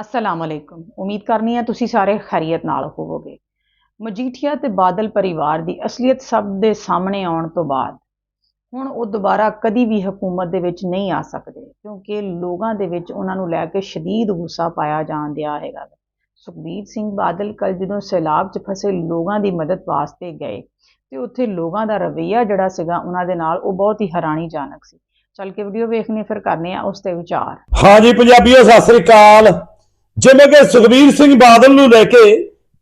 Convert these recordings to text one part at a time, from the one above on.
ਅਸਲਾਮ ਅਲੈਕੁਮ ਉਮੀਦ ਕਰਨੀ ਹੈ ਤੁਸੀਂ ਸਾਰੇ ਖੈਰੀਅਤ ਨਾਲ ਹੋਵੋਗੇ ਮਜੀਠੀਆ ਤੇ ਬਾਦਲ ਪਰਿਵਾਰ ਦੀ ਅਸਲੀਅਤ ਸਭ ਦੇ ਸਾਹਮਣੇ ਆਉਣ ਤੋਂ ਬਾਅਦ ਹੁਣ ਉਹ ਦੁਬਾਰਾ ਕਦੀ ਵੀ ਹਕੂਮਤ ਦੇ ਵਿੱਚ ਨਹੀਂ ਆ ਸਕਦੇ ਕਿਉਂਕਿ ਲੋਕਾਂ ਦੇ ਵਿੱਚ ਉਹਨਾਂ ਨੂੰ ਲੈ ਕੇ ਸ਼ਦੀਦ ਗੁੱਸਾ ਪਾਇਆ ਜਾਣ ਦਿਆ ਹੈਗਾ ਸੁਖਬੀਰ ਸਿੰਘ ਬਾਦਲ ਕੱਲ ਜਦੋਂ ਸੈਲਾਬ 'ਚ ਫਸੇ ਲੋਕਾਂ ਦੀ ਮਦਦ ਵਾਸਤੇ ਗਏ ਤੇ ਉੱਥੇ ਲੋਕਾਂ ਦਾ ਰਵੱਈਆ ਜਿਹੜਾ ਸੀਗਾ ਉਹਨਾਂ ਦੇ ਨਾਲ ਉਹ ਬਹੁਤ ਹੀ ਹੈਰਾਨੀਜਨਕ ਸੀ ਚੱਲ ਕੇ ਵੀਡੀਓ ਵੇਖਣੀ ਫਿਰ ਕਰਨੇ ਆ ਉਸ ਤੇ ਵਿਚਾਰ ਹਾਂਜੀ ਪੰਜਾਬੀਓ ਸਤਿ ਸ੍ਰੀ ਅਕਾਲ ਜਿਵੇਂ ਕਿ ਸੁਖਬੀਰ ਸਿੰਘ ਬਾਦਲ ਨੂੰ ਲੈ ਕੇ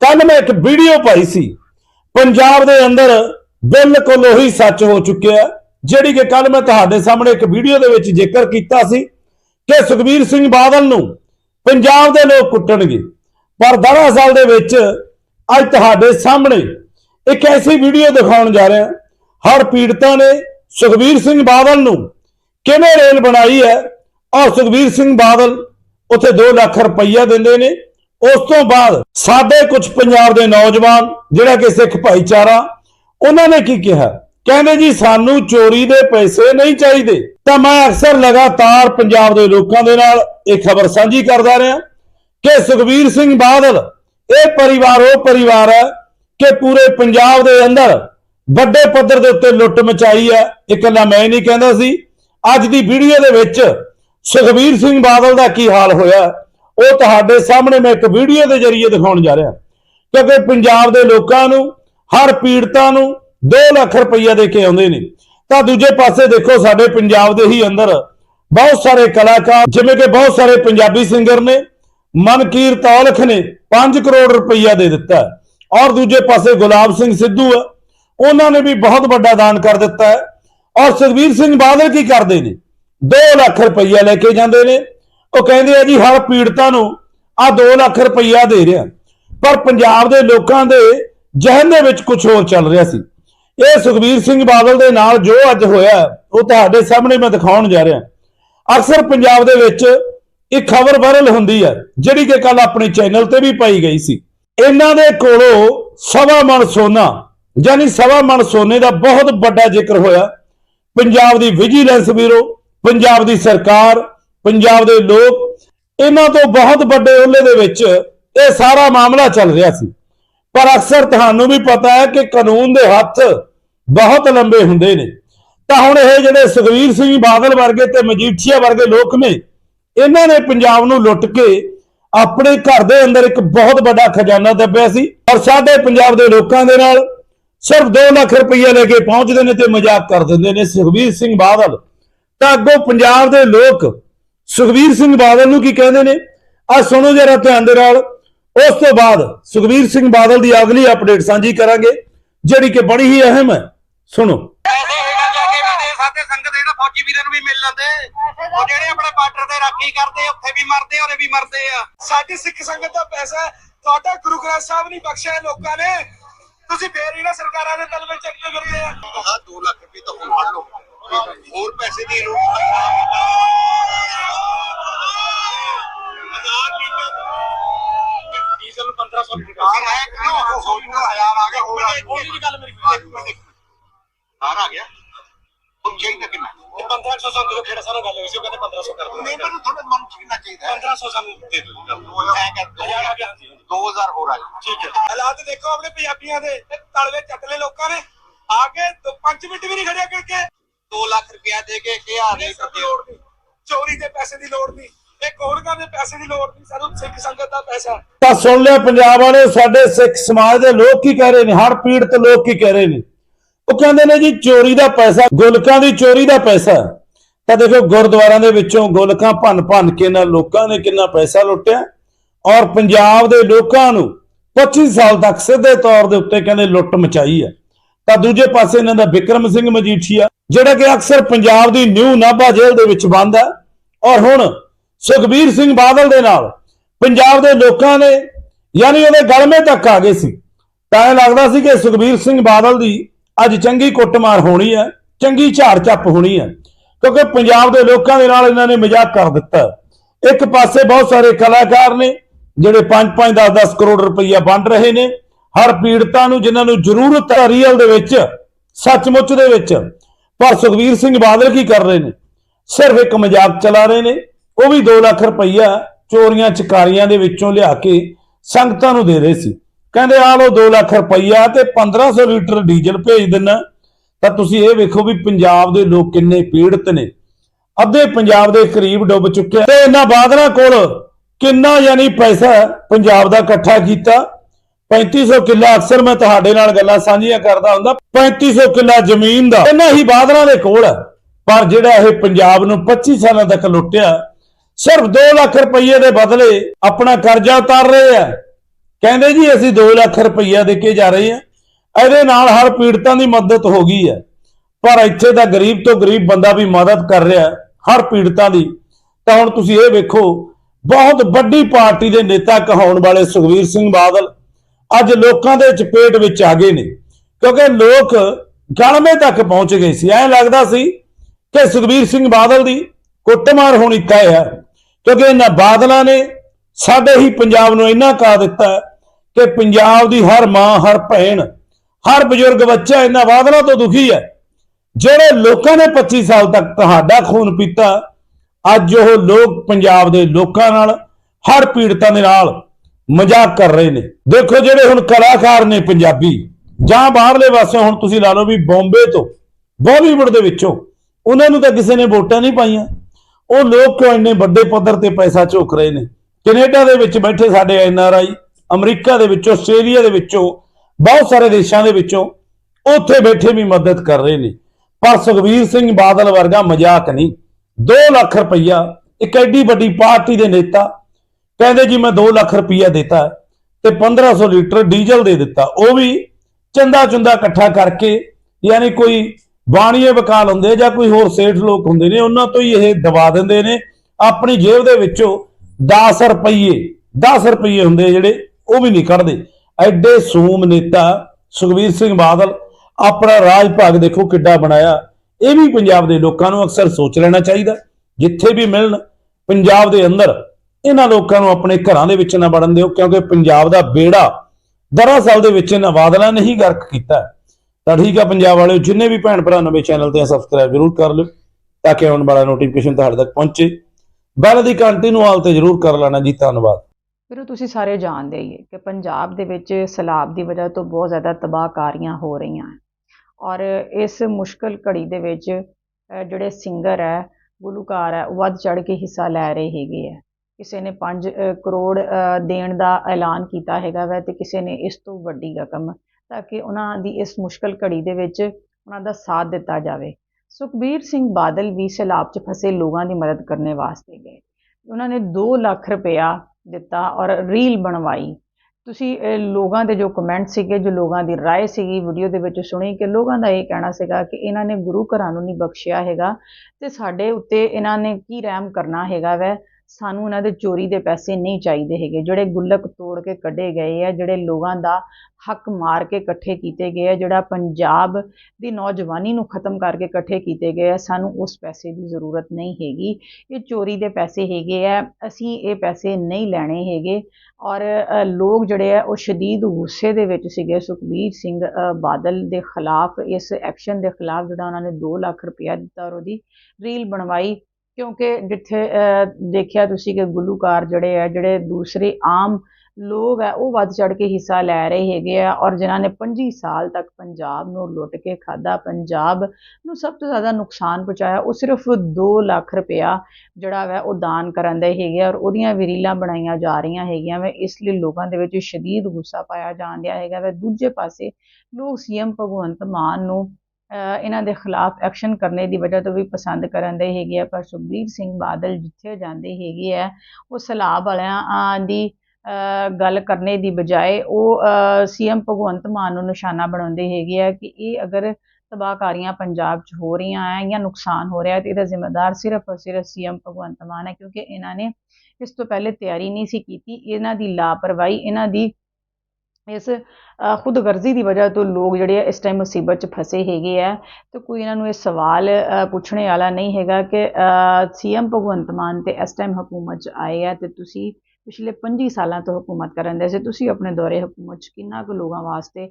ਕੱਲ ਮੈਂ ਇੱਕ ਵੀਡੀਓ ਪਾਈ ਸੀ। ਪੰਜਾਬ ਦੇ ਅੰਦਰ ਬਿਲਕੁਲ ਉਹੀ ਸੱਚ ਹੋ ਚੁੱਕਿਆ ਜਿਹੜੀ ਕਿ ਕੱਲ ਮੈਂ ਤੁਹਾਡੇ ਸਾਹਮਣੇ ਇੱਕ ਵੀਡੀਓ ਦੇ ਵਿੱਚ ਜ਼ਿਕਰ ਕੀਤਾ ਸੀ ਕਿ ਸੁਖਬੀਰ ਸਿੰਘ ਬਾਦਲ ਨੂੰ ਪੰਜਾਬ ਦੇ ਲੋਕ ਕੁੱਟਣਗੇ। ਪਰ ਦਰਅਸਲ ਦੇ ਵਿੱਚ ਅੱਜ ਤੁਹਾਡੇ ਸਾਹਮਣੇ ਇੱਕ ਐਸੀ ਵੀਡੀਓ ਦਿਖਾਉਣ ਜਾ ਰਿਹਾ ਹਰ ਪੀੜਤਾਂ ਨੇ ਸੁਖਬੀਰ ਸਿੰਘ ਬਾਦਲ ਨੂੰ ਕਿਵੇਂ ਰੇਲ ਬਣਾਈ ਹੈ ਔਰ ਸੁਖਬੀਰ ਸਿੰਘ ਬਾਦਲ ਉੱਥੇ 2 ਲੱਖ ਰੁਪਈਆ ਦਿੰਦੇ ਨੇ। ਉਸ ਤੋਂ ਬਾਅਦ ਸਾਡੇ ਕੁਝ ਪੰਜਾਬ ਦੇ ਨੌਜਵਾਨ, ਜਿਹੜਾ ਕਿ ਸਿੱਖ ਭਾਈਚਾਰਾ, ਉਹਨਾਂ ਨੇ ਕੀ ਕਿਹਾ? ਕਹਿੰਦੇ ਜੀ, ਸਾਨੂੰ ਚੋਰੀ ਦੇ ਪੈਸੇ ਨਹੀਂ ਚਾਹੀਦੇ। ਤਾਂ ਮੈਂ ਅਕਸਰ ਲਗਾਤਾਰ ਪੰਜਾਬ ਦੇ ਲੋਕਾਂ ਦੇ ਨਾਲ ਇਹ ਖਬਰ ਸਾਂਝੀ ਕਰਦਾ ਰਿਹਾ ਕਿ ਸੁਖਬੀਰ ਸਿੰਘ ਬਾਦਲ, ਇਹ ਪਰਿਵਾਰ ਉਹ ਪਰਿਵਾਰ ਹੈ ਕਿ ਪੂਰੇ ਪੰਜਾਬ ਦੇ ਅੰਦਰ ਵੱਡੇ ਪੱਧਰ ਦੇ ਉੱਤੇ ਲੁੱਟ ਮਚਾਈ ਹੈ। ਇਕੱਲਾ ਮੈਂ ਨਹੀਂ ਕਹਿੰਦਾ ਸੀ। ਅੱਜ ਦੀ ਵੀਡੀਓ ਦੇ ਵਿੱਚ ਸੁਖਬੀਰ ਸਿੰਘ ਬਾਦਲ ਦਾ ਕੀ ਹਾਲ ਹੋਇਆ? ਉਹ ਤੁਹਾਡੇ ਸਾਹਮਣੇ ਮੈਂ ਇੱਕ ਵੀਡੀਓ ਦੇ ਜ਼ਰੀਏ ਦਿਖਾਉਣ ਜਾ ਰਿਹਾ। ਕਿਉਂਕਿ ਪੰਜਾਬ ਦੇ ਲੋਕਾਂ ਨੂੰ, ਹਰ ਪੀੜਤਾਂ ਨੂੰ 2 ਲੱਖ ਰੁਪਈਆ ਦੇ ਕੇ ਆਉਂਦੇ ਨੇ। ਤਾਂ ਦੂਜੇ ਪਾਸੇ ਦੇਖੋ, ਸਾਡੇ ਪੰਜਾਬ ਦੇ ਹੀ ਅੰਦਰ ਬਹੁਤ ਸਾਰੇ ਕਲਾਕਾਰ, ਜਿਵੇਂ ਕਿ ਬਹੁਤ ਸਾਰੇ ਪੰਜਾਬੀ ਸਿੰਗਰ ਨੇ, ਮਨਕੀਰ ਤੌਲਖ ਨੇ 5 ਕਰੋੜ ਰੁਪਈਆ ਦੇ ਦਿੱਤਾ। ਔਰ ਦੂਜੇ ਪਾਸੇ ਗੁਲਾਬ ਸਿੰਘ ਸਿੱਧੂ ਹੈ ਉਹਨਾਂ ਨੇ ਵੀ ਬਹੁਤ ਵੱਡਾ ਦਾਨ ਕਰ ਦਿੱਤਾ। ਹੈ ਔਰ ਸੁਖਬੀਰ ਸਿੰਘ ਬਾਦਲ ਕੀ ਕਰਦੇ ਨੇ? 2 ਲੱਖ ਰੁਪਈਆ ਲੈ ਕੇ ਜਾਂਦੇ ਨੇ। ਉਹ ਕਹਿੰਦੇ ਆ ਜੀ, ਹਰ ਪੀੜਤਾਂ ਨੂੰ ਆ 2 ਲੱਖ ਰੁਪਈਆ ਦੇ ਰਿਹਾ। ਪਰ ਪੰਜਾਬ ਦੇ ਲੋਕਾਂ ਦੇ ਜਹਨ ਦੇ ਵਿੱਚ ਕੁਝ ਹੋਰ ਚੱਲ ਰਿਹਾ ਸੀ। ਇਹ ਸੁਖਬੀਰ ਸਿੰਘ ਬਾਦਲ ਦੇ ਨਾਲ ਜੋ ਅੱਜ ਹੋਇਆ, ਉਹ ਤੁਹਾਡੇ ਸਾਹਮਣੇ ਮੈਂ ਦਿਖਾਉਣ ਜਾ ਰਿਹਾ। ਅਕਸਰ ਪੰਜਾਬ ਦੇ ਵਿੱਚ ਇੱਕ ਖਬਰ ਵਾਇਰਲ ਹੁੰਦੀ ਹੈ ਜਿਹੜੀ ਕਿ ਕੱਲ ਆਪਣੇ ਚੈਨਲ ਤੇ ਵੀ ਪਾਈ ਗਈ ਸੀ। ਇਹਨਾਂ ਦੇ ਕੋਲੋਂ ਸਵਾ ਮਣ ਸੋਨਾ, ਯਾਨੀ ਸਵਾ ਮਣ ਸੋਨੇ ਦਾ ਬਹੁਤ ਵੱਡਾ ਜ਼ਿਕਰ ਹੋਇਆ। ਪੰਜਾਬ ਦੀ ਵਿਜੀਲੈਂਸ ਬਿਊਰੋ ਪੰਜਾਬ ਦੀ ਸਰਕਾਰ, ਪੰਜਾਬ ਦੇ ਲੋਕ, ਇਹਨਾਂ ਤੋਂ ਬਹੁਤ ਵੱਡੇ ਉਹਲੇ ਦੇ ਵਿੱਚ ਇਹ ਸਾਰਾ ਮਾਮਲਾ ਚੱਲ ਰਿਹਾ ਸੀ। ਪਰ ਅਕਸਰ ਤੁਹਾਨੂੰ ਵੀ ਪਤਾ ਹੈ ਕਿ ਕਾਨੂੰਨ ਦੇ ਹੱਥ ਬਹੁਤ ਲੰਬੇ ਹੁੰਦੇ ਨੇ। ਤਾਂ ਹੁਣ ਇਹ ਜਿਹੜੇ ਸੁਖਵੀਰ ਸਿੰਘ ਬਾਦਲ ਵਰਗੇ ਤੇ ਮਜੀਠੀਆ ਵਰਗੇ ਲੋਕ ਨੇ, ਇਹਨਾਂ ਨੇ ਪੰਜਾਬ ਨੂੰ ਲੁੱਟ ਕੇ ਆਪਣੇ ਘਰ ਦੇ ਅੰਦਰ ਇੱਕ ਬਹੁਤ ਵੱਡਾ ਖਜ਼ਾਨਾ ਦੱਬਿਆ ਸੀ ਔਰ ਸਾਡੇ ਪੰਜਾਬ ਦੇ ਲੋਕਾਂ ਦੇ ਨਾਲ ਸਿਰਫ 2 ਲੱਖ ਰੁਪਈਆ ਲੈ ਕੇ ਪਹੁੰਚਦੇ ਨੇ ਤੇ ਮਜ਼ਾਕ ਕਰ ਦਿੰਦੇ ਨੇ ਸੁਖਵੀਰ ਸਿੰਘ ਬਾਦਲ। ਤਾਂ ਅੱਗੋਂ ਪੰਜਾਬ ਦੇ ਲੋਕ ਸੁਖਵੀਰ ਸਿੰਘ ਬਾਦਲ ਨੂੰ ਕੀ ਕਹਿੰਦੇ ਨੇ? ਆ ਸੁਣੋ ਜਰਾ ਧਿਆਨ ਦੇ ਨਾਲ। ਉਸ ਤੋਂ ਬਾਅਦ ਸੁਖਵੀਰ ਸਿੰਘ ਬਾਦਲ ਦੀ ਅਗਲੀ ਅਪਡੇਟ ਸਾਂਝੀ ਕਰਾਂਗੇ ਜਿਹੜੀ ਕਿ ਬੜੀ ਹੀ ਅਹਿਮ ਹੈ। ਸੁਣੋ। ਪੈਸੇ ਇਹਨਾਂ ਜਾ ਕੇ ਵੀ ਦੇ ਸਕਦੇ ਸੰਗਤ ਇਹਨਾਂ ਫੌਜੀ ਵੀਰਾਂ ਨੂੰ ਵੀ ਮਿਲ ਲੈਂਦੇ ਉਹ ਜਿਹੜੇ ਆਪਣੇ ਬਾਰਡਰ ਤੇ ਰਾਖੀ ਕਰਦੇ ਉੱਥੇ ਵੀ ਮਰਦੇ ਔਰੇ ਵੀ ਮਰਦੇ ਆ। ਸਾਡੀ ਸਿੱਖ ਸੰਗਤ ਦਾ ਪੈਸਾ ਤੁਹਾਡਾ ਗੁਰੂ ਗ੍ਰੰਥ ਸਾਹਿਬ ਨਹੀਂ ਬਖਸ਼ਿਆ ਲੋਕਾਂ ਨੇ। ਤੁਸੀਂ ਫੇਰ ਇਹਨਾਂ ਸਰਕਾਰਾਂ ਦੇ ਤਲਵੇ ਚੱਕਦੇ ਫਿਰਦੇ ਆ। ਆਹ 2 ਲੱਖ ਰੁਪਏ ਤਾਂ ਹੁਣ ਫੜ ਲਓ। ਹੋਰ ਪੈਸੇ ਦੀ ਲੋੜ ਡੀਜ਼ਲ ਨੂੰ 1500 ਸਰਕਾਰ ਹੈ ਕਿਉਂ ਹੋ ਜੂਗਾ ਹਜ਼ਾਰ ਆ ਗਿਆ ਹੋਰ ਉਹਦੀ ਵੀ ਗੱਲ ਮੇਰੀ ਹਾਰ ਆ ਗਿਆ? ਉਹ ਚਾਹੀਦਾ ਕਿੰਨਾ? 1500 ਸਾਨੂੰ ਦਿਓ ਕਿਹੜਾ ਸਾਨੂੰ ਗੱਲ ਹੋਈ ਸੀ ਉਹ ਕਹਿੰਦੇ 1500 ਕਰ ਦਿਓ। ਨਹੀਂ ਮੈਨੂੰ ਥੋੜਾ ਮਨ ਚ ਕਿੰਨਾ ਚਾਹੀਦਾ 1500 ਸਾਨੂੰ ਦੇ ਦਿਓ। ਐ ਕਰ ਹਜ਼ਾਰ ਆ ਗਿਆ ਹਾਂਜੀ 2000 ਹੋਰ ਆ ਗਿਆ। ਠੀਕ ਹੈ। ਹਾਲਾਤ ਦੇਖੋ ਆਪਣੇ ਪੰਜਾਬੀਆਂ ਦੇ ਤਲਵੇ ਚੱਟ ਲਏ ਲੋਕਾਂ ਨੇ ਆ ਕੇ 5 ਮਿੰਟ ਵੀ ਨਹੀਂ ਖੜਿਆ ਕਰਕੇ। 2 ਲੱਖ ਰੁਪਇਆ ਦੇ ਕੇ ਕਿ ਆ ਨਹੀਂ ਸਾਨੂੰ ਲੋੜ ਨਹੀਂ। ਚੋਰੀ ਦੇ ਪੈਸੇ ਦੀ ਲੋੜ ਨਹੀਂ। ਇਹ ਕੋੜਕਾਂ ਦੇ ਪੈਸੇ ਦੀ ਲੋੜ ਨਹੀਂ। ਸਾਨੂੰ ਸਿੱਖ ਸੰਗਤ ਦਾ ਪੈਸਾ। ਤਾਂ ਸੁਣ ਲਿਆ ਪੰਜਾਬ ਵਾਲੇ ਸਾਡੇ ਸਿੱਖ ਸਮਾਜ ਦੇ ਲੋਕ ਕੀ ਕਹਿ ਰਹੇ ਨੇ? ਹਰ ਪੀੜਤ ਲੋਕ ਕੀ ਕਹਿ ਰਹੇ ਨੇ? ਉਹ ਕਹਿੰਦੇ ਨੇ ਜੀ ਚੋਰੀ ਦਾ ਪੈਸਾ ਗੁਲਕਾਂ ਦੀ ਚੋਰੀ ਦਾ ਪੈਸਾ। ਤਾਂ ਦੇਖੋ ਗੁਰਦੁਆਰਿਆਂ ਦੇ ਵਿੱਚੋਂ ਗੁਲਕਾਂ ਭੰਨ ਭੰਨ ਕੇ ਨਾ ਲੋਕਾਂ ਨੇ ਕਿੰਨਾ ਪੈਸਾ ਲੁੱਟਿਆ। ਔਰ ਪੰਜਾਬ ਦੇ ਲੋਕਾਂ ਨੂੰ 25 ਸਾਲ ਤੱਕ ਸਿੱਧੇ ਤੌਰ ਦੇ ਉੱਤੇ ਕਹਿੰਦੇ ਲੁੱਟ ਮਚਾਈ ਹੈ। ਤਾਂ ਦੂਜੇ ਪਾਸੇ ਇਹਨਾਂ ਦਾ ਵਿਕਰਮ ਸਿੰਘ ਮਜੀਠੀਆ, ਜਿਹੜਾ ਕਿ ਅਕਸਰ ਪੰਜਾਬ ਦੀ ਨਿਊ ਨਾਭਾ ਜੇਲ੍ਹ ਦੇ ਵਿੱਚ ਬੰਦ ਹੈ। ਔਰ ਹੁਣ ਸੁਖਬੀਰ ਸਿੰਘ ਬਾਦਲ ਦੇ ਨਾਲ ਪੰਜਾਬ ਦੇ ਲੋਕਾਂ ਨੇ ਯਾਨੀ ਉਹਦੇ ਗਲਮੇ ਤੱਕ ਆ ਗਏ ਸੀ। ਤਾਂ ਲੱਗਦਾ ਸੀ ਕਿ ਸੁਖਬੀਰ ਸਿੰਘ ਬਾਦਲ ਦੀ ਅੱਜ ਚੰਗੀ ਕੁੱਟਮਾਰ ਹੋਣੀ ਹੈ, ਚੰਗੀ ਝਾੜ ਝੱਪ ਹੋਣੀ ਹੈ, ਕਿਉਂਕਿ ਪੰਜਾਬ ਦੇ ਲੋਕਾਂ ਦੇ ਨਾਲ ਇਹਨਾਂ ਨੇ ਮਜ਼ਾਕ ਕਰ ਦਿੱਤਾ। ਇੱਕ ਪਾਸੇ ਬਹੁਤ ਸਾਰੇ ਕਲਾਕਾਰ ਨੇ, ਜਿਹੜੇ 5-5 10-10 ਕਰੋੜ ਰੁਪਈਆ ਵੰਡ ਰਹੇ ਨੇ ਹਰ ਪੀੜਤਾਂ ਨੂੰ, ਜਿਨ੍ਹਾਂ ਨੂੰ ਜ਼ਰੂਰਤ ਹੈ ਰੀਅਲ ਦੇ ਵਿੱਚ, ਸੱਚਮੁੱਚ ਦੇ ਵਿੱਚ। ਪਰ ਸੁਖਬੀਰ ਸਿੰਘ ਬਾਦਲ ਕੀ ਕਰ ਰਹੇ ਨੇ? ਸਿਰਫ ਇੱਕ ਮਜ਼ਾਕ ਚਲਾ ਰਹੇ ਨੇ। ਉਹ ਵੀ 2 ਲੱਖ ਰੁਪਈਆ ਚੋਰੀਆਂ, ਚਕਾਰੀਆਂ ਦੇ ਵਿੱਚੋਂ ਲਿਆ ਕੇ ਸੰਗਤਾਂ ਨੂੰ ਦੇ ਰਹੇ ਸੀ। ਕਹਿੰਦੇ ਆ ਲਓ 2 ਲੱਖ ਰੁਪਈਆ ਤੇ 1500 ਲੀਟਰ ਡੀਜ਼ਲ ਭੇਜ ਦਿੰਨਾ। ਤਾਂ ਤੁਸੀਂ ਇਹ ਵੇਖੋ ਵੀ ਪੰਜਾਬ ਦੇ ਲੋਕ ਕਿੰਨੇ ਪੀੜਤ ਨੇ। ਅੱਧੇ ਪੰਜਾਬ ਦੇ ਕਰੀਬ ਡੁੱਬ ਚੁੱਕੇ ਤੇ ਇਹਨਾਂ ਬਾਦਲਾਂ ਕੋਲ ਕਿੰਨਾ ਯਾਨੀ ਪੈਸਾ ਪੰਜਾਬ ਦਾ ਇਕੱਠਾ ਕੀਤਾ। 3500 ਕਿੱਲਾ ਅਕਸਰ ਮੈਂ ਤੁਹਾਡੇ ਨਾਲ ਗੱਲਾਂ ਸਾਂਝੀਆਂ ਕਰਦਾ ਹੁੰਦਾ। 3500 ਕਿੱਲਾ ਜ਼ਮੀਨ ਦਾ ਇਹਨਾਂ ਹੀ ਬਾਦਲਾਂ ਦੇ ਕੋਲ ਹੈ। ਪਰ ਜਿਹੜਾ ਇਹ ਪੰਜਾਬ ਨੂੰ 25 ਸਾਲਾਂ ਤੱਕ ਲੁੱਟਿਆ, ਸਿਰਫ 2 ਲੱਖ ਰੁਪਏ ਦੇ ਬਦਲੇ ਆਪਣਾ ਕਰਜ਼ਾ ਉਤਾਰ ਰਹੇ ਆ। ਕਹਿੰਦੇ ਜੀ, ਅਸੀਂ 2 ਲੱਖ ਰੁਪਈਆ ਦੇ ਕੇ ਜਾ ਰਹੇ ਹਾਂ। ਇਹਦੇ ਨਾਲ ਹਰ ਪੀੜਤਾਂ ਦੀ ਮਦਦ ਹੋ ਗਈ ਹੈ। ਪਰ ਇੱਥੇ ਦਾ ਗਰੀਬ ਤੋਂ ਗਰੀਬ ਬੰਦਾ ਵੀ ਮਦਦ ਕਰ ਰਿਹਾ ਹਰ ਪੀੜਤਾਂ ਦੀ। ਤਾਂ ਹੁਣ ਤੁਸੀਂ ਇਹ ਵੇਖੋ, ਬਹੁਤ ਵੱਡੀ ਪਾਰਟੀ ਦੇ ਨੇਤਾ ਕਹਾਉਣ ਵਾਲੇ ਸੁਖਵੀਰ ਸਿੰਘ ਬਾਦਲ ਅੱਜ ਲੋਕਾਂ ਦੇ ਚਪੇਟ ਵਿੱਚ ਆ ਗਏ ਨੇ। ਕਿਉਂਕਿ ਲੋਕ ਗਲਮੇ ਤੱਕ ਪਹੁੰਚ ਗਏ ਸੀ। ਐਂ ਲੱਗਦਾ ਸੀ ਕਿ ਸੁਖਬੀਰ ਸਿੰਘ ਬਾਦਲ ਦੀ ਕੁੱਟਮਾਰ ਹੋਣੀ ਤੈਅ ਹੈ। ਕਿਉਂਕਿ ਇਹਨਾਂ ਬਾਦਲਾਂ ਨੇ ਸਾਡੇ ਹੀ ਪੰਜਾਬ ਨੂੰ ਇੰਨਾ ਕਾ ਦਿੱਤਾ ਕਿ ਪੰਜਾਬ ਦੀ ਹਰ ਮਾਂ, ਹਰ ਭੈਣ, ਹਰ ਬਜ਼ੁਰਗ ਬੱਚਾ ਇਹਨਾਂ ਬਾਦਲਾਂ ਤੋਂ ਦੁਖੀ ਹੈ। ਜਿਹੜੇ ਲੋਕਾਂ ਨੇ 25 ਸਾਲ ਤੱਕ ਤੁਹਾਡਾ ਖੂਨ ਪੀਤਾ, ਅੱਜ ਉਹ ਲੋਕ ਪੰਜਾਬ ਦੇ ਲੋਕਾਂ ਨਾਲ, ਹਰ ਪੀੜਤਾਂ ਦੇ ਨਾਲ ਮਜ਼ਾਕ ਕਰ ਰਹੇ ਨੇ। ਦੇਖੋ ਜਿਹੜੇ ਹੁਣ ਕਲਾਕਾਰ ਨੇ ਪੰਜਾਬੀ, ਜਾਂ ਬਾਹਰਲੇ ਪਾਸੇ ਹੁਣ ਤੁਸੀਂ ਲਾ ਲਓ ਵੀ ਬੰਬੇ ਤੋਂ, ਬਾਲੀਵੁੱਡ ਦੇ ਵਿੱਚੋਂ, ਉਹਨਾਂ ਨੂੰ ਤਾਂ ਕਿਸੇ ਨੇ ਵੋਟਾਂ ਨਹੀਂ ਪਾਈਆਂ। ਉਹ ਲੋਕ ਕਿਉਂ ਇੰਨੇ ਵੱਡੇ ਪੱਧਰ ਤੇ ਪੈਸਾ ਝੋਕ ਰਹੇ ਨੇ? ਕੈਨੇਡਾ ਦੇ ਵਿੱਚ ਬੈਠੇ ਸਾਡੇ ਐਨ ਆਰ ਆਈ, ਅਮਰੀਕਾ ਦੇ ਵਿੱਚੋਂ, ਆਸਟ੍ਰੇਲੀਆ ਦੇ ਵਿੱਚੋਂ, ਬਹੁਤ ਸਾਰੇ ਦੇਸ਼ਾਂ ਦੇ ਵਿੱਚੋਂ, ਉੱਥੇ ਬੈਠੇ ਵੀ ਮਦਦ ਕਰ ਰਹੇ ਨੇ। ਪਰ ਸੁਖਵੀਰ ਸਿੰਘ ਬਾਦਲ ਵਰਗਾ ਮਜ਼ਾਕ ਨਹੀਂ। 2 ਲੱਖ ਰੁਪਈਆ, ਇੱਕ ਐਡੀ ਵੱਡੀ ਪਾਰਟੀ ਦੇ ਨੇਤਾ ਕਹਿੰਦੇ ਜੀ ਮੈਂ 2 ਲੱਖ ਰੁਪਈਆ ਦਿੱਤਾ ਤੇ 1500 ਲੀਟਰ ਡੀਜ਼ਲ ਦੇ ਦਿੱਤਾ। ਉਹ ਵੀ ਚੰਦਾ ਚੁੰਦਾ ਇਕੱਠਾ ਕਰਕੇ, ਯਾਨੀ ਕੋਈ ਬਾਣੀਏ ਵਕਾਲ ਹੁੰਦੇ ਜਾਂ ਕੋਈ ਹੋਰ ਸੇਠ ਲੋਕ ਹੁੰਦੇ ਨੇ, ਉਹਨਾਂ ਤੋਂ ਹੀ ਇਹ ਦਬਾ ਦਿੰਦੇ ਨੇ। ਆਪਣੀ ਜੇਬ ਦੇ ਵਿੱਚੋਂ 10 ਰੁਪਈਏ 10 ਰੁਪਈਏ ਹੁੰਦੇ ਜਿਹੜੇ, ਉਹ ਵੀ ਨਹੀਂ ਕੱਢਦੇ। ਐਡੇ ਸੂਮ ਨੇਤਾ ਸੁਖਵੀਰ ਸਿੰਘ ਬਾਦਲ ਆਪਣਾ ਰਾਜ ਭਾਗ ਦੇਖੋ ਕਿੱਡਾ ਬਣਾਇਆ। ਇਹ ਵੀ ਪੰਜਾਬ ਦੇ ਲੋਕਾਂ ਨੂੰ ਅਕਸਰ ਸੋਚ ਲੈਣਾ ਚਾਹੀਦਾ। ਜਿੱਥੇ ਵੀ ਮਿਲਣ, ਪੰਜਾਬ ਦੇ ਅੰਦਰ ਇਹਨਾਂ ਲੋਕਾਂ ਨੂੰ ਆਪਣੇ ਘਰਾਂ ਦੇ ਵਿੱਚ ਨਾ ਵੜਨ ਦਿਓ, ਕਿਉਂਕਿ ਪੰਜਾਬ ਦਾ ਬੇੜਾ ਦਰਅਸਲ ਦੇ ਵਿੱਚ ਇਹਨਾਂ ਬਾਦਲਾਂ ਨੇ ਹੀ ਗਰਕ ਕੀਤਾ ਤਾਂ ਠੀਕ ਆ ਪੰਜਾਬ ਵਾਲਿਓ, ਜਿੰਨੇ ਵੀ ਭੈਣ ਭਰਾ ਨਵੇਂ ਚੈਨਲ ਤੇ ਸਬਸਕ੍ਰਾਈਬ ਜ਼ਰੂਰ ਕਰ ਲਿਓ, ਤਾਂ ਕਿ ਆਉਣ ਵਾਲਾ ਨੋਟੀਫਿਕੇਸ਼ਨ ਤੁਹਾਡੇ ਤੱਕ ਪਹੁੰਚੇ। ਬੈਲ ਦੀ ਘੰਟੀ ਨੂੰ ਆਲ ਤੇ ਜ਼ਰੂਰ ਕਰ ਲੈਣਾ ਜੀ, ਧੰਨਵਾਦ। ਫਿਰ ਤੁਸੀਂ ਸਾਰੇ ਜਾਣਦੇ ਹੀ ਕਿ ਪੰਜਾਬ ਦੇ ਵਿੱਚ ਸੈਲਾਬ ਦੀ ਵਜ੍ਹਾ ਤੋਂ ਬਹੁਤ ਜ਼ਿਆਦਾ ਤਬਾਹਕਾਰੀਆਂ ਹੋ ਰਹੀਆਂ ਹੈ ਔਰ ਇਸ ਮੁਸ਼ਕਲ ਘੜੀ ਦੇ ਵਿੱਚ ਜਿਹੜੇ ਸਿੰਗਰ ਹੈ, ਗੁਲੂਕਾਰ ਹੈ, ਉਹ ਵੱਧ ਚੜ ਕੇ ਹਿੱਸਾ ਲੈ ਰਹੇ ਹੈਗੇ ਹੈ। ਕਿਸੇ ਨੇ 5 ਕਰੋੜ ਅਹ, ਦੇਣ ਦਾ ਐਲਾਨ ਕੀਤਾ ਹੈਗਾ ਵੈ ਤੇ ਕਿਸੇ ਨੇ ਇਸ ਤੋਂ ਵੱਡੀ ਰਕਮ ਤਾਂ ਕਿ ਉਹਨਾਂ ਦੀ ਇਸ ਮੁਸ਼ਕਲ ਘੜੀ ਦੇ ਵਿੱਚ ਉਹਨਾਂ ਦਾ ਸਾਥ ਦਿੱਤਾ ਜਾਵੇ ਸੁਖਬੀਰ ਸਿੰਘ ਬਾਦਲ ਵੀ ਸੈਲਾਬ 'ਚ ਫਸੇ ਲੋਕਾਂ ਦੀ ਮਦਦ ਕਰਨ ਵਾਸਤੇ ਗਏ ਉਹਨਾਂ ਨੇ 2 ਲੱਖ ਰੁਪਇਆ ਦਿੱਤਾ ਔਰ ਰੀਲ ਬਣਵਾਈ ਤੁਸੀਂ ਅਹ, ਲੋਕਾਂ ਦੇ ਜੋ ਕਮੈਂਟ ਸੀਗੇ ਜੋ ਲੋਕਾਂ ਦੀ رائے ਸੀਗੀ ਵੀਡੀਓ ਦੇ ਵਿੱਚ ਸੁਣੀ ਕਿ ਲੋਕਾਂ ਦਾ ਇਹ ਕਹਿਣਾ ਸੀਗਾ ਕਿ ਇਹਨਾਂ ਨੇ ਗੁਰੂ ਘਰਾਂ ਨੂੰ ਨਹੀਂ ਬਖਸ਼ਿਆ ਹੈਗਾ ਤੇ ਸਾਡੇ ਉੱਤੇ ਇਹਨਾਂ ਨੇ ਕੀ ਰਹਿਮ ਕਰਨਾ ਹੈਗਾ ਵੈ ਸਾਨੂੰ ਉਹਨਾਂ ਦੇ ਚੋਰੀ ਦੇ ਪੈਸੇ ਨਹੀਂ ਚਾਹੀਦੇ ਹੈਗੇ, ਜਿਹੜੇ ਗੁੱਲਕ ਤੋੜ ਕੇ ਕੱਢੇ ਗਏ ਆ, ਜਿਹੜੇ ਲੋਕਾਂ ਦਾ ਹੱਕ ਮਾਰ ਕੇ ਇਕੱਠੇ ਕੀਤੇ ਗਏ ਆ, ਜਿਹੜਾ ਪੰਜਾਬ ਦੀ ਨੌਜਵਾਨੀ ਨੂੰ ਖਤਮ ਕਰਕੇ ਇਕੱਠੇ ਕੀਤੇ ਗਏ ਆ, ਸਾਨੂੰ ਉਸ ਪੈਸੇ ਦੀ ਜ਼ਰੂਰਤ ਨਹੀਂ ਹੈਗੀ। ਇਹ ਚੋਰੀ ਦੇ ਪੈਸੇ ਹੈਗੇ ਆ, ਅਸੀਂ ਇਹ ਪੈਸੇ ਨਹੀਂ ਲੈਣੇ ਹੈਗੇ। ਔਰ ਲੋਕ ਜਿਹੜੇ ਆ, ਉਹ ਸ਼ਦੀਦ ਗੁੱਸੇ ਦੇ ਵਿੱਚ ਸੀਗੇ। ਸੁਖਬੀਰ ਸਿੰਘ ਬਾਦਲ ਦੇ ਖਿਲਾਫ, ਇਸ ਐਕਸ਼ਨ ਦੇ ਖਿਲਾਫ ਜਿਹੜਾ ਉਹਨਾਂ ਨੇ 2 ਲੱਖ ਰੁਪਇਆ ਦਿੱਤਾ ਔਰ ਉਹਦੀ ਰੀਲ ਬਣਵਾਈ। ਕਿਉਂਕਿ ਜਿੱਥੇ ਦੇਖਿਆ ਤੁਸੀਂ ਕਿ ਗੁਲੂਕਾਰ ਜਿਹੜੇ ਆ, ਜਿਹੜੇ ਦੂਸਰੇ ਆਮ ਲੋਕ ਆ, ਉਹ ਵੱਧ ਚੜ ਕੇ ਹਿੱਸਾ ਲੈ ਰਹੇ ਹੈਗੇ ਆ ਔਰ ਜਿਨ੍ਹਾਂ ਨੇ 25 ਸਾਲ ਤੱਕ ਪੰਜਾਬ ਨੂੰ ਲੁੱਟ ਕੇ ਖਾਦਾ ਪੰਜਾਬ ਨੂੰ ਸਭ ਤੋਂ ਜ਼ਿਆਦਾ ਨੁਕਸਾਨ ਪਹੁੰਚਾਇਆ, ਉਹ ਸਿਰਫ 2 ਲੱਖ ਰੁਪਇਆ ਜਿਹੜਾ ਵਾ ਉਹ ਦਾਨ ਕਰਨ ਦੇ ਹੈਗੇ ਆ ਔਰ ਉਹਦੀਆਂ ਵੀ ਰੀਲਾਂ ਬਣਾਈਆਂ ਜਾ ਰਹੀਆਂ ਹੈਗੀਆਂ ਵਾ, ਇਸ ਲਈ ਲੋਕਾਂ ਦੇ ਵਿੱਚ ਸ਼ਦੀਦ ਗੁੱਸਾ ਪਾਇਆ ਜਾਣ ਰਿਹਾ ਹੈਗਾ ਵਾ। ਦੂਜੇ ਪਾਸੇ ਲੋਕ ਸੀਐਮ ਭਗਵੰਤ ਮਾਨ ਨੂੰ ਇਹਨਾਂ ਦੇ ਖਿਲਾਫ ਐਕਸ਼ਨ ਕਰਨੇ ਦੀ ਵਜ੍ਹਾ ਤੋਂ ਵੀ ਪਸੰਦ ਕਰਨ ਦੇ ਹੈਗੇ ਆ, ਪਰ ਸੁਖਬੀਰ ਸਿੰਘ ਬਾਦਲ ਜਿੱਥੇ ਜਾਂਦੇ ਹੈਗੇ ਆ, ਉਹ ਸਲਾਬ ਵਾਲਿਆਂ ਦੀ ਗੱਲ ਕਰਨੇ ਦੀ ਬਜਾਏ ਉਹ ਸੀਐਮ ਭਗਵੰਤ ਮਾਨ ਨੂੰ ਨਿਸ਼ਾਨਾ ਬਣਾਉਂਦੇ ਹੈਗੇ ਆ ਕਿ ਇਹ ਅਗਰ ਤਬਾਹਕਾਰੀਆਂ ਪੰਜਾਬ 'ਚ ਹੋ ਰਹੀਆਂ ਹੈ ਜਾਂ ਨੁਕਸਾਨ ਹੋ ਰਿਹਾ ਤੇ ਇਹਦਾ ਜ਼ਿੰਮੇਦਾਰ ਸਿਰਫ ਔਰ ਸਿਰਫ ਸੀਐਮ ਭਗਵੰਤ ਮਾਨ ਹੈ ਕਿਉਂਕਿ ਇਹਨਾਂ ਨੇ ਇਸ ਤੋਂ ਪਹਿਲੇ ਤਿਆਰੀ ਨਹੀਂ ਸੀ ਕੀਤੀ, ਇਹਨਾਂ ਦੀ ਲਾਪਰਵਾਹੀ, ਇਹਨਾਂ ਦੀ ਇਸ ਖੁਦਗਰਜ਼ੀ ਦੀ ਵਜ੍ਹਾ ਤੋਂ ਲੋਕ ਜਿਹੜੇ ਆ, ਇਸ ਟਾਈਮ ਮੁਸੀਬਤ 'ਚ ਫਸੇ ਹੈਗੇ ਆ। ਤੇ ਕੋਈ ਇਹਨਾਂ ਨੂੰ ਇਹ ਸਵਾਲ ਪੁੱਛਣੇ ਵਾਲਾ ਨਹੀਂ ਹੈਗਾ ਕਿ ਸੀਐਮ ਭਗਵੰਤ ਮਾਨ ਤੇ ਇਸ ਟਾਈਮ ਹਕੂਮਤ 'ਚ ਆਏ ਆ ਤੇ ਤੁਸੀਂ ਪਿਛਲੇ 25 ਸਾਲਾਂ ਤੋਂ ਹਕੂਮਤ ਕਰਨ ਦੇ ਸੀ। ਤੁਸੀਂ ਆਪਣੇ ਦੌਰੇ ਹਕੂਮਤ 'ਚ ਕਿੰਨਾ ਕੁ ਲੋਕਾਂ ਵਾਸਤੇ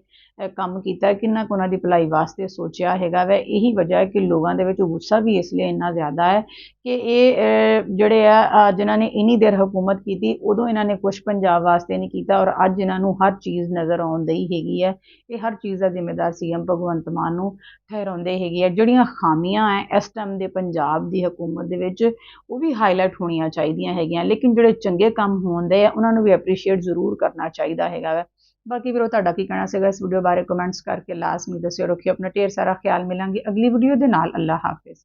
ਕੰਮ ਕੀਤਾ, ਕਿੰਨਾ ਕੁ ਉਹਨਾਂ ਦੀ ਭਲਾਈ ਵਾਸਤੇ ਸੋਚਿਆ ਹੈਗਾ ਵੈ? ਇਹੀ ਵਜ੍ਹਾ ਹੈ ਕਿ ਲੋਕਾਂ ਦੇ ਵਿੱਚ ਗੁੱਸਾ ਵੀ ਇਸ ਲਈ ਇੰਨਾ ਜ਼ਿਆਦਾ ਹੈ ਕਿ ਇਹ ਜਿਹੜੇ ਆ ਜਿਨ੍ਹਾਂ ਨੇ ਇੰਨੀ ਦੇਰ ਹਕੂਮਤ ਕੀਤੀ, ਉਦੋਂ ਇਹਨਾਂ ਨੇ ਕੁਝ ਪੰਜਾਬ ਵਾਸਤੇ ਨਹੀਂ ਕੀਤਾ ਔਰ ਅੱਜ ਇਹਨਾਂ ਨੂੰ ਹਰ ਚੀਜ਼ ਨਜ਼ਰ ਆਉਣ ਦੀ ਹੈਗੀ ਹੈ। ਇਹ ਹਰ ਚੀਜ਼ ਦਾ ਜ਼ਿੰਮੇਦਾਰ ਸੀਐਮ ਭਗਵੰਤ ਮਾਨ ਨੂੰ ਠਹਿਰਾਉਂਦੇ ਹੈਗੇ ਆ। ਜਿਹੜੀਆਂ ਖਾਮੀਆਂ ਹੈ ਇਸ ਟਾਈਮ ਦੇ ਪੰਜਾਬ ਦੀ ਹਕੂਮਤ ਦੇ ਵਿੱਚ, ਉਹ ਵੀ ਹਾਈਲਾਈਟ ਹੋਣੀਆਂ ਚਾਹੀਦੀਆਂ ਹੈਗੀਆਂ। ਲੇਕਿਨ ਜਿਹੜੇ ਚੰਗੇ ਕੰਮ ਹੋਣਦੇ ਆ, ਉਹਨਾਂ ਨੂੰ ਵੀ ਐਪਰੀਸ਼ੀਏਟ ਜ਼ਰੂਰ ਕਰਨਾ ਚਾਹੀਦਾ ਹੈਗਾ ਵਾ। ਬਾਕੀ ਵੀਰੋ ਤੁਹਾਡਾ ਕੀ ਕਹਿਣਾ ਸੀਗਾ ਇਸ ਵੀਡੀਓ ਬਾਰੇ? ਕਮੈਂਟਸ ਕਰਕੇ ਲਾਜ਼ਮੀ ਦੱਸਿਓ, ਰੱਖਿਓ, ਆਪਣਾ ਢੇਰ ਸਾਰਾ ਖਿਆਲ ਮਿਲਾਂਗੇ ਅਗਲੀ ਵੀਡੀਓ ਦੇ ਨਾਲ। ਅੱਲਾ ਹਾਫਿਜ਼।